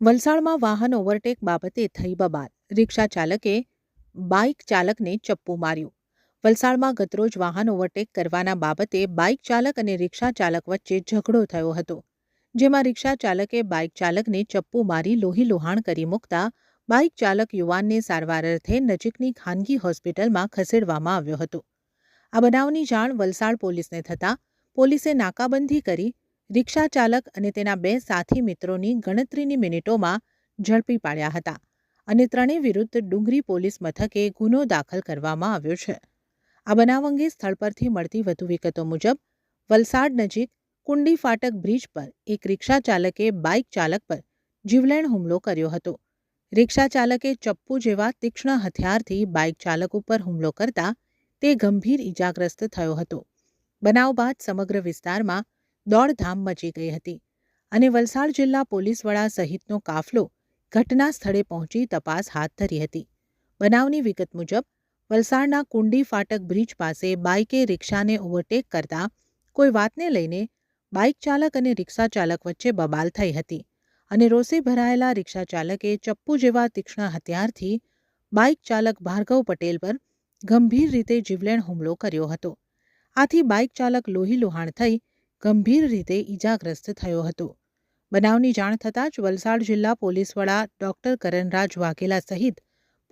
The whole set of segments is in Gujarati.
વલસાડમાં વાહન ઓવરટેક બાબતે થઈ બબાલ રિક્ષા ચાલકે બાઇક ચાલકને ચપ્પુ માર્યું. વલસાડમાં ગતરોજ વાહન ઓવરટેક કરવાના બાબતે બાઇક ચાલક અને રિક્ષા ચાલક વચ્ચે ઝઘડો થયો હતો, જેમાં રિક્ષા ચાલકે બાઇક ચાલકને ચપ્પુ મારી લોહી લોહાણ કરી મૂકતા બાઇક ચાલક યુવાનને સારવાર અર્થે નજીકની ખાનગી હોસ્પિટલમાં ખસેડવામાં આવ્યો હતો. આ બનાવની જાણ વલસાડ પોલીસને થતાં પોલીસે નાકાબંધી કરી રિક્ષા ચાલક અને તેના બે સાથી મિત્રોની ગણતરીની મિનિટોમાં ઝડપી પાડ્યા હતા અને ત્રણેય વિરુદ્ધ ડુંગરી પોલીસ મથકે ગુનો દાખલ કરવામાં આવ્યો છે. આ બનાવ અંગે સ્થળ પરથી મળતી વધુ વિગતો મુજબ, વલસાડ નજીક કુંડી ફાટક બ્રિજ પર એક રિક્ષા ચાલકે બાઇક ચાલક પર જીવલેણ હુમલો કર્યો હતો. રિક્ષા ચાલકે ચપ્પુ જેવા તીક્ષ્ણ હથિયારથી બાઇક ચાલક ઉપર હુમલો કરતા તે ગંભીર ઇજાગ્રસ્ત થયો હતો. બનાવ બાદ સમગ્ર વિસ્તારમાં દોડધામ મચી ગઈ હતી અને વલસાડ જિલ્લા પોલીસ વડા સહિતનો કાફલો ઘટના સ્થળે પહોંચી તપાસ હાથ ધરી હતી. બનાવની વિગત મુજબ, વલસાડના કુંડી ફાટક બ્રિજ પાસે બાઇકે રિક્ષાને ઓવરટેક કરતા કોઈ વાતને લઈને બાઇક ચાલક અને રિક્ષા ચાલક વચ્ચે બબાલ થઈ હતી અને રોષે ભરાયેલા રિક્ષા ચાલકે ચપ્પુ જેવા તીક્ષ્ણ હથિયારથી બાઇક ચાલક ભાર્ગવ પટેલ પર ગંભીર રીતે જીવલેણ હુમલો કર્યો હતો. આથી બાઇક ચાલક લોહી લુહાણ થઈ ગંભીર રીતે ઈજાગ્રસ્ત થયો હતો. બનાવની જાણ થતાં જ વલસાડ જિલ્લા પોલીસ વડા ડોક્ટર કરણરાજ વાઘેલા સહિત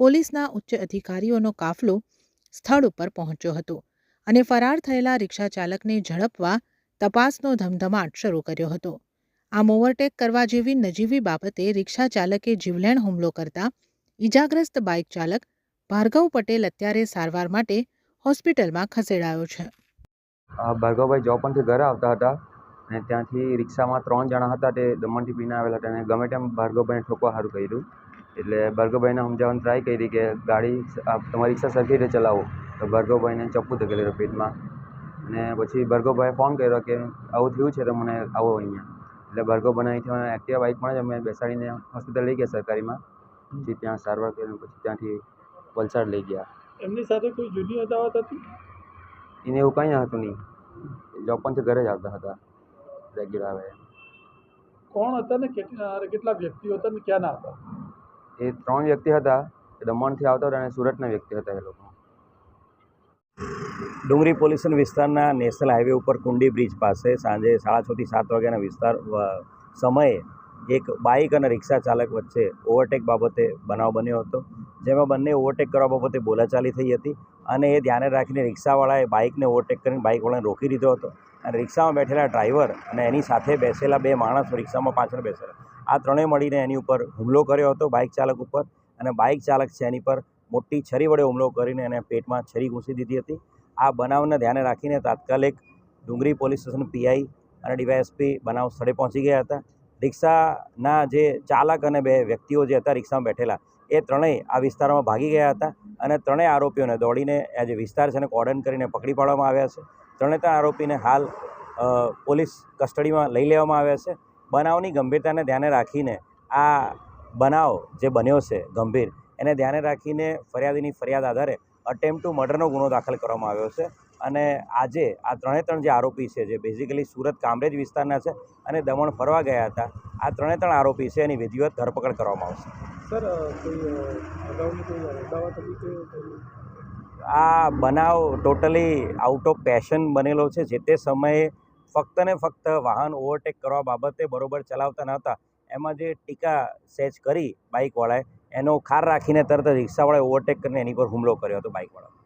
પોલીસના ઉચ્ચ અધિકારીઓનો કાફલો સ્થળ ઉપર પહોંચ્યો હતો અને ફરાર થયેલા રિક્ષા ચાલકને ઝડપવા તપાસનો ધમધમાટ શરૂ કર્યો હતો. આમ ઓવરટેક કરવા જેવી નજીવી બાબતે રિક્ષા ચાલકે જીવલેણ હુમલો કરતા ઈજાગ્રસ્ત બાઇક ચાલક ભાર્ગવ પટેલ અત્યારે સારવાર માટે હોસ્પિટલમાં ખસેડાયો છે. અ, જોબ પરથી ઘરે આવતા હતા અને ત્યાંથી રિક્ષામાં ત્રણ જણા હતા તે દમણથી પીને આવેલા હતા અને ગમે તેમ ભાર્ગવભાઈને ઠોકવા સારું કર્યું. એટલે ભાર્ગવભાઈને સમજાવવાની ટ્રાય કરી કે ગાડી તમારી રિક્ષા સરખી રીતે ચલાવો. તો ભાર્ગવભાઈને ચપ્પુ ધકેલેલો પેટમાં. અને પછી ભાર્ગવભાઈએ ફોન કર્યો કે આવું થયું છે તો મને આવો અહીંયા. એટલે ભાર્ગવભાઈને અહીંથી એક્ટિવા પણ જ અમે બેસાડીને હોસ્પિટલ લઈ ગયા સરકારીમાં. પછી ત્યાં સારવાર કરીને પછી ત્યાંથી વલસાડ લઈ ગયા. એમની સાથે કોઈ જૂની અદાવત હતી? એને એવું કંઈ હતું નહીં. જોબ પરથી ઘરે જ આવતા હતા. રેગ્યુલર આવે. કોણ હતા ને? કેટલા કેટલા વ્યક્તિઓ હતા ને ક્યાંના હતા? એ ત્રણ વ્યક્તિ હતા. એ દમણથી આવતા હતા અને સુરતના વ્યક્તિ હતા એ લોકો. ડુંગરી પોલીસ વિસ્તારના નેશનલ હાઈવે ઉપર કુંડી બ્રિજ પાસે સાંજે સાડા છથી સાત વાગ્યાના વિસ્તાર સમયે એક બાઇક અને રિક્ષા ચાલક વચ્ચે ઓવરટેક બાબતે બનાવ બન્યો હતો, જેમાં બંને ઓવરટેક કરવા બાબતે બોલાચાલી થઈ હતી અને એ ધ્યાને રાખીને રિક્ષાવાળાએ બાઇકને ઓવરટેક કરીને બાઇકવાળાને રોકી દીધો હતો. અને રિક્ષામાં બેઠેલા ડ્રાઈવર અને એની સાથે બેસેલા બે માણસ રિક્ષામાં પાછળ બેસેલા. આ ત્રણેય મળીને એની ઉપર હુમલો કર્યો હતો બાઇક ચાલક ઉપર અને બાઇક ચાલક છે એની પર મોટી છરી વડે હુમલો કરીને એને પેટમાં છરી ઘૂસી દીધી હતી. આ બનાવને ધ્યાને રાખીને તાત્કાલિક ડુંગરી પોલીસ સ્ટેશન પીઆઈ અને ડીવાયએસપી બનાવ સ્થળે પહોંચી ગયા હતા. રિક્ષાના જે ચાલક અને બે વ્યક્તિઓ જે હતા રિક્ષામાં બેઠેલા, એ ત્રણેય આ વિસ્તારમાં ભાગી ગયા હતા અને ત્રણેય આરોપીઓને દોડીને આ જે વિસ્તાર છે એને કોર્ડન કરીને પકડી પાડવામાં આવ્યા છે. ત્રણે ત્રણ આરોપીને હાલ પોલીસ કસ્ટડીમાં લઈ લેવામાં આવ્યા છે. બનાવની ગંભીરતાને ધ્યાને રાખીને આ બનાવ જે બન્યો છે ગંભીર, એને ધ્યાને રાખીને ફરિયાદીની ફરિયાદ આધારે અટેમ્પ ટુ મર્ડરનો ગુનો દાખલ કરવામાં આવ્યો છે. અને આજે આ ત્રણે ત્રણ જે આરોપી છે જે બેઝિકલી સુરત કામરેજ વિસ્તારના છે અને દમણ ફરવા ગયા હતા આ ત્રણે ત્રણ આરોપી છે એની વિધિવત ધરપકડ કરવામાં આવશે. સર આ બનાવ ટોટલી આઉટ ઓફ પેશન બનેલો છે. જે તે સમયે ફક્ત ને ફક્ત વાહન ઓવરટેક કરવા બાબતે બરોબર ચલાવતા નહોતા. એમાં જે ટીકા સેચ કરી બાઇકવાળાએ એનો ખાર રાખીને તરત રિક્ષાવાળાએ ઓવરટેક કરીને એની પર હુમલો કર્યો હતો બાઇકવાળા